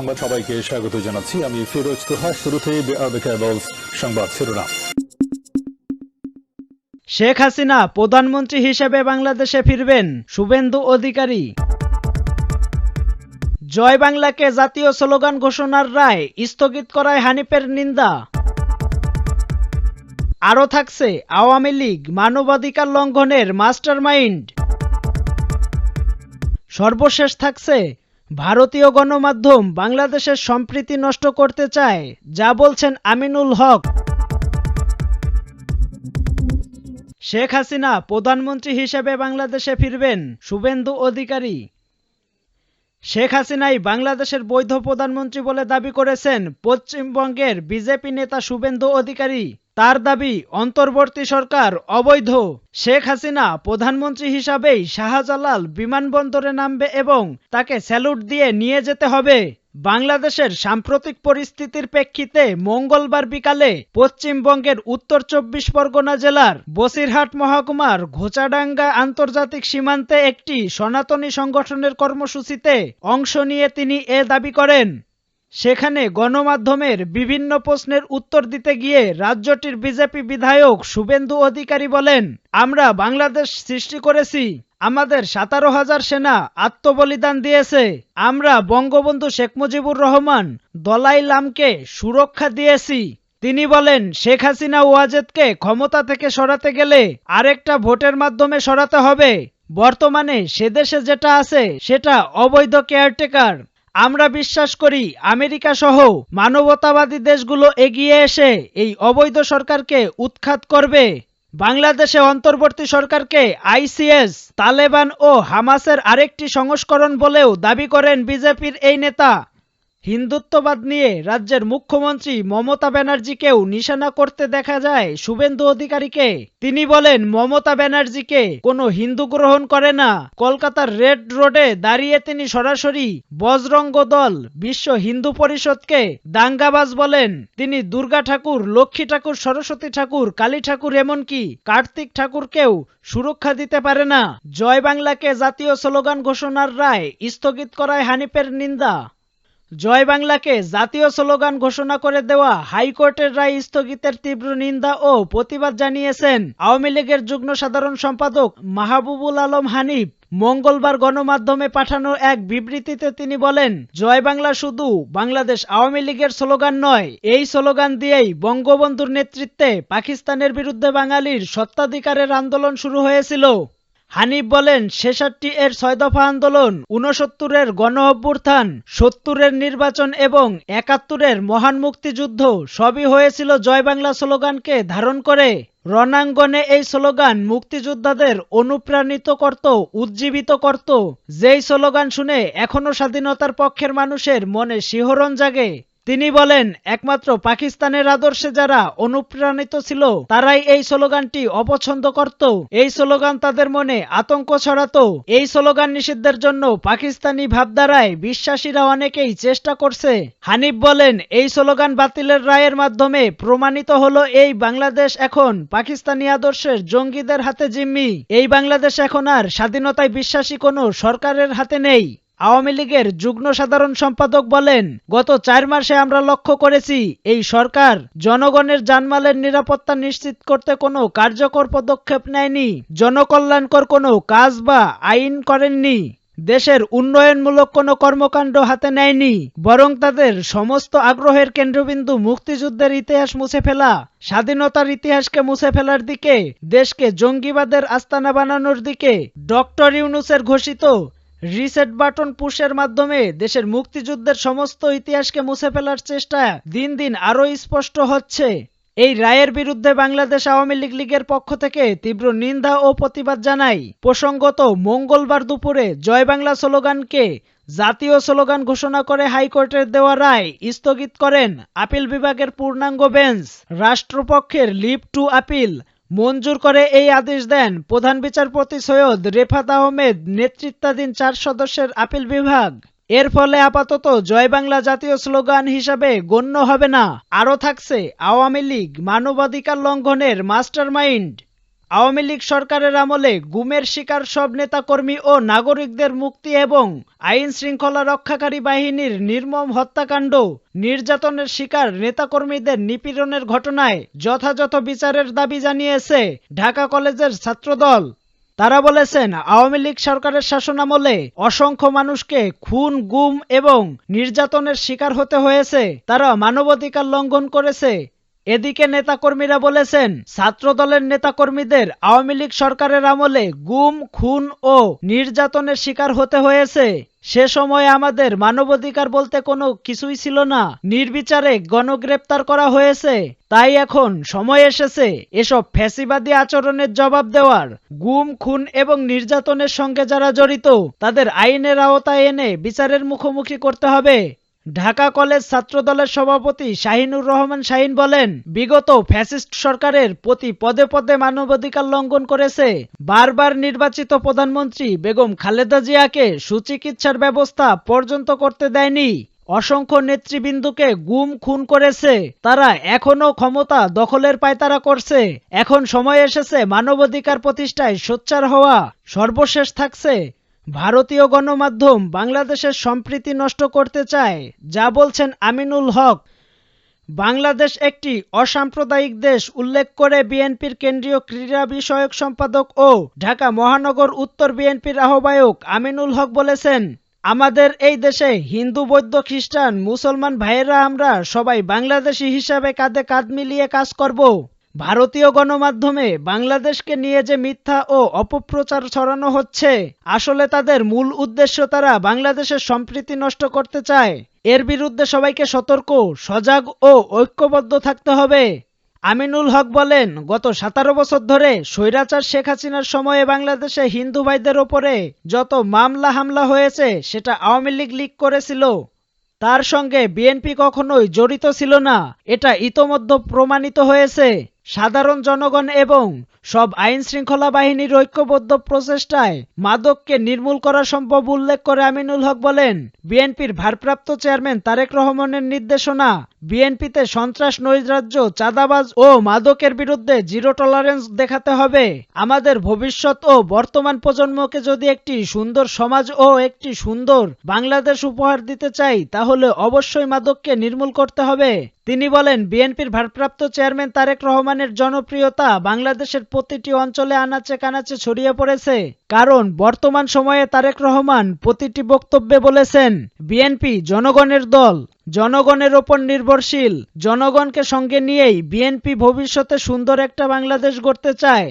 সংবাদ সবাইকে স্বাগত জানাচ্ছি। আমি ফিরোজ তোহা, শুরুতে সংবাদ শিরোনাম। শেখ হাসিনা প্রধানমন্ত্রী হিসেবে বাংলাদেশে ফিরবেন, শুভেন্দু অধিকারী। জয় বাংলাকে জাতীয় স্লোগান ঘোষণার রায় স্থগিত করায় হানিফের নিন্দা। আরও থাকছে, আওয়ামী লীগ মানবাধিকার লঙ্ঘনের মাস্টার মাইন্ড সর্বশেষ থাকছে ভারতীয় গণমাধ্যম বাংলাদেশের সম্প্রীতি নষ্ট করতে চায়, যা বলছেন আমিনুল হক। শেখ হাসিনা প্রধানমন্ত্রী হিসেবে বাংলাদেশে ফিরবেন, শুভেন্দু অধিকারী। শেখ হাসিনাই বাংলাদেশের বৈধ প্রধানমন্ত্রী বলে দাবি করেছেন, পশ্চিমবঙ্গের বিজেপি নেতা শুভেন্দু অধিকারী। তার দাবি, অন্তর্বর্তী সরকার অবৈধ। শেখ হাসিনা প্রধানমন্ত্রী হিসাবেই শাহজালাল বিমানবন্দরে নামবে এবং তাকে স্যালুট দিয়ে নিয়ে যেতে হবে। বাংলাদেশের সাম্প্রতিক পরিস্থিতির প্রেক্ষিতে মঙ্গলবার বিকালে পশ্চিমবঙ্গের উত্তর চব্বিশ পরগনা জেলার বসিরহাট মহকুমার ঘোচাডাঙ্গা আন্তর্জাতিক সীমান্তে একটি সনাতনী সংগঠনের কর্মসূচিতে অংশ নিয়ে তিনি এ দাবি করেন। সেখানে গণমাধ্যমের বিভিন্ন প্রশ্নের উত্তর দিতে গিয়ে রাজ্যটির বিজেপি বিধায়ক শুভেন্দু অধিকারী বলেন, আমরা বাংলাদেশ সৃষ্টি করেছি। আমাদের সতেরো হাজার সেনা আত্মবলিদান দিয়েছে। আমরা বঙ্গবন্ধু শেখ মুজিবুর রহমান দলাই লামকে সুরক্ষা দিয়েছি। তিনি বলেন, শেখ হাসিনা ওয়াজেদকে ক্ষমতা থেকে সরাতে গেলে আরেকটা ভোটের মাধ্যমে সরাতে হবে। বর্তমানে সে দেশে যেটা আছে সেটা অবৈধ কেয়ারটেকার। আমরা বিশ্বাস করি আমেরিকা সহ মানবতাবাদী দেশগুলো এগিয়ে এসে এই অবৈধ সরকারকে উৎখাত করবে। বাংলাদেশে অন্তর্বর্তী সরকারকে আইসিএস, তালেবান ও হামাসের আরেকটি সংস্করণ বলেও দাবি করেন বিজেপির এই নেতা। হিন্দুত্ববাদ নিয়ে রাজ্যের মুখ্যমন্ত্রী মমতা ব্যানার্জিকেও নিশানা করতে দেখা যায় শুভেন্দু অধিকারীকে। তিনি বলেন, মমতা ব্যানার্জিকে কোনো হিন্দু গ্রহণ করে না। কলকাতার রেড রোডে দাঁড়িয়ে তিনি সরাসরি বজরঙ্গ দল, বিশ্ব হিন্দু পরিষদকে দাঙ্গাবাজ বলেন। তিনি দুর্গা ঠাকুর, লক্ষ্মী ঠাকুর, সরস্বতী ঠাকুর, কালী ঠাকুর এমনকি কার্তিক ঠাকুরকেও সুরক্ষা দিতে পারে না। জয় বাংলাকে জাতীয় স্লোগান ঘোষণার রায় স্থগিত করায় হানিফের নিন্দা। জয় বাংলাকে জাতীয় স্লোগান ঘোষণা করে দেওয়া হাইকোর্টের রায় স্থগিতের তীব্র নিন্দা ও প্রতিবাদ জানিয়েছেন আওয়ামী লীগের যুগ্ম সাধারণ সম্পাদক মাহবুবুল আলম হানিফ। মঙ্গলবার গণমাধ্যমে পাঠানো এক বিবৃতিতে তিনি বলেন, জয় বাংলা শুধু বাংলাদেশ আওয়ামী লীগের স্লোগান নয়, এই স্লোগান দিয়েই বঙ্গবন্ধুর নেতৃত্বে পাকিস্তানের বিরুদ্ধে বাঙালির সত্ত্বাধিকারের আন্দোলন শুরু হয়েছিল। হানিফ বলেন, ছেষট্টি এর ছয় দফা আন্দোলন উনসত্তরের গণ অভ্যুত্থান, সত্তরের নির্বাচন এবং একাত্তরের মহান মুক্তিযুদ্ধ সবই হয়েছিল জয় বাংলা স্লোগানকে ধারণ করে। রণাঙ্গনে এই স্লোগান মুক্তিযোদ্ধাদের অনুপ্রাণিত করত, উজ্জীবিত করত। যেই স্লোগান শুনে এখনও স্বাধীনতার পক্ষের মানুষের মনে শিহরণ জাগে। তিনি বলেন, একমাত্র পাকিস্তানের আদর্শে যারা অনুপ্রাণিত ছিল, তারাই এই স্লোগানটি অপছন্দ করত। এই স্লোগান তাদের মনে আতঙ্ক ছড়াত। এই স্লোগান নিষিদ্ধের জন্য পাকিস্তানি ভাবধারায় বিশ্বাসীরা অনেকেই চেষ্টা করছে। হানিফ বলেন, এই স্লোগান বাতিলের রায়ের মাধ্যমে প্রমাণিত হলো, এই বাংলাদেশ এখন পাকিস্তানি আদর্শের জঙ্গিদের হাতে জিম্মি। এই বাংলাদেশ এখন আর স্বাধীনতায় বিশ্বাসী কোনো সরকারের হাতে নেই। আওয়ামী লীগের যুগ্ম সাধারণ সম্পাদক বলেন, গত চার মাসে আমরা লক্ষ্য করেছি, এই সরকার জনগণের জানমালের নিরাপত্তা নিশ্চিত করতে কোনো কার্যকর পদক্ষেপ নেয়নি, জনকল্যাণকর কোনো কাজ বা আইন করেননি, দেশের উন্নয়নমূলক কোনো কর্মকাণ্ড হাতে নেয়নি, বরং তাদের সমস্ত আগ্রহের কেন্দ্রবিন্দু মুক্তিযুদ্ধের ইতিহাস মুছে ফেলা, স্বাধীনতার ইতিহাসকে মুছে ফেলার দিকে, দেশকে জঙ্গিবাদের আস্তানা বানানোর দিকে ডক্টর ইউনুসের ঘোষিত রিসেট বাটন পুশের মাধ্যমে দেশের মুক্তিযুদ্ধের সমস্ত ইতিহাসকে মুছে ফেলার চেষ্টা দিন দিন আরও স্পষ্ট হচ্ছে। এই রায়ের বিরুদ্ধে বাংলাদেশ আওয়ামী লীগ লীগের পক্ষ থেকে তীব্র নিন্দা ও প্রতিবাদ জানাই। প্রসঙ্গত, মঙ্গলবার দুপুরে জয় বাংলা স্লোগানকে জাতীয় স্লোগান ঘোষণা করে হাইকোর্টের দেওয়া রায় স্থগিত করেন আপিল বিভাগের পূর্ণাঙ্গ বেঞ্চ। রাষ্ট্রপক্ষের লিভ টু আপিল মঞ্জুর করে এই আদেশ দেন প্রধান বিচারপতি সৈয়দ রেফাত আহমেদ, নেতৃত্বাধীন চার সদস্যের আপিল বিভাগ। এর ফলে আপাতত জয় বাংলা জাতীয় স্লোগান হিসাবে গণ্য হবে না। আরও থাকছে আওয়ামী লীগ মানবাধিকার লঙ্ঘনের মাস্টারমাইন্ড। আওয়ামী লীগ সরকারের আমলে গুমের শিকার সব নেতাকর্মী ও নাগরিকদের মুক্তি এবং আইন শৃঙ্খলা রক্ষাকারী বাহিনীর নির্মম হত্যাকাণ্ড, নির্যাতনের শিকার নেতাকর্মীদের নিপীড়নের ঘটনায় যথাযথ বিচারের দাবি জানিয়েছে ঢাকা কলেজের ছাত্রদল। তারা বলেছেন, আওয়ামী লীগ সরকারের শাসনামলে অসংখ্য মানুষকে খুন, গুম এবং নির্যাতনের শিকার হতে হয়েছে। তারা মানবাধিকার লঙ্ঘন করেছে। এদিকে নেতাকর্মীরা বলেছেন ছাত্র দলের নেতাকর্মীদের আওয়ামী লীগ সরকারের আমলে গুম, খুন ও নির্যাতনের শিকার হতে হয়েছে। সে সময় আমাদের মানবাধিকার বলতে কোনো কিছুই ছিল না। নির্বিচারে গণগ্রেপ্তার করা হয়েছে। তাই এখন সময় এসেছে এসব ফ্যাসিবাদী আচরণের জবাব দেওয়ার। গুম, খুন এবং নির্যাতনের সঙ্গে যারা জড়িত, তাদের আইনের আওতায় এনে বিচারের মুখোমুখি করতে হবে। ঢাকা কলেজ ছাত্রদলের সভাপতি শাহিনুর রহমান শাহিন বলেন, বিগত ফ্যাসিস্ট সরকারের প্রতি পদে পদে মানবাধিকার লঙ্ঘন করেছে। বারবার নির্বাচিত প্রধানমন্ত্রী বেগম খালেদা জিয়াকে সুচিকিৎসার ব্যবস্থা পর্যন্ত করতে দেয়নি। অসংখ্য নেতৃবৃন্দকে গুম, খুন করেছে। তারা এখনও ক্ষমতা দখলের পায়তারা করছে। এখন সময় এসেছে মানবাধিকার প্রতিষ্ঠায় সোচ্চার হওয়া। সর্বশেষ থাকছে ভারতীয় গণমাধ্যম বাংলাদেশের সম্প্রীতি নষ্ট করতে চায়, যা বলছেন আমিনুল হক। বাংলাদেশ একটি অসাম্প্রদায়িক দেশ, উল্লেখ করে বিএনপির কেন্দ্রীয় ক্রীড়া বিষয়ক সম্পাদক ও ঢাকা মহানগর উত্তর বিএনপির আহ্বায়ক আমিনুল হক বলেছেন, আমাদের এই দেশে হিন্দু, বৌদ্ধ, খ্রিস্টান, মুসলমান ভাইয়েরা আমরা সবাই বাংলাদেশি হিসাবে কাঁধে কাঁধ মিলিয়ে কাজ করব। ভারতীয় গণমাধ্যমে বাংলাদেশকে নিয়ে যে মিথ্যা ও অপপ্রচার ছড়ানো হচ্ছে, আসলে তাদের মূল উদ্দেশ্য তারা বাংলাদেশের সম্প্রীতি নষ্ট করতে চায়। এর বিরুদ্ধে সবাইকে সতর্ক, সজাগ ও ঐক্যবদ্ধ থাকতে হবে। আমিনুল হক বলেন, গত সতেরো বছর ধরে স্বৈরাচার শেখ হাসিনার সময়ে বাংলাদেশে হিন্দু ভাইদের ওপরে যত মামলা হামলা হয়েছে, সেটা আওয়ামী লীগ লিক করেছিল। তার সঙ্গে বিএনপি কখনোই জড়িত ছিল না। এটা ইতোমধ্যে প্রমাণিত হয়েছে। সাধারণ জনগণ এবং সব আইন শৃঙ্খলা বাহিনীর ঐক্যবদ্ধ প্রচেষ্টায় মাদককে নির্মূল করা সম্ভব উল্লেখ করে আমিনুল হক বলেন, বিএনপির ভারপ্রাপ্ত চেয়ারম্যান তারেক রহমানের নির্দেশনা, বিএনপিতে সন্ত্রাস, নৈরাজ্য, চাঁদাবাজ ও মাদকের বিরুদ্ধে জিরো টলারেন্স দেখাতে হবে। আমাদের ভবিষ্যৎ ও বর্তমান প্রজন্মকে যদি একটি সুন্দর সমাজ ও একটি সুন্দর বাংলাদেশ উপহার দিতে চাই, তাহলে অবশ্যই মাদককে নির্মূল করতে হবে। তিনি বলেন, বিএনপির ভারপ্রাপ্ত চেয়ারম্যান তারেক রহমানের জনপ্রিয়তা বাংলাদেশের প্রতিটি অঞ্চলে আনাচে কানাচে ছড়িয়ে পড়েছে। কারণ, বর্তমান সময়ে তারেক রহমান প্রতিটি বক্তব্যে বলেছেন, বিএনপি জনগণের দল, জনগণের ওপর নির্ভরশীল, জনগণকে সঙ্গে নিয়েই বিএনপি ভবিষ্যতে সুন্দর একটা বাংলাদেশ গড়তে চায়।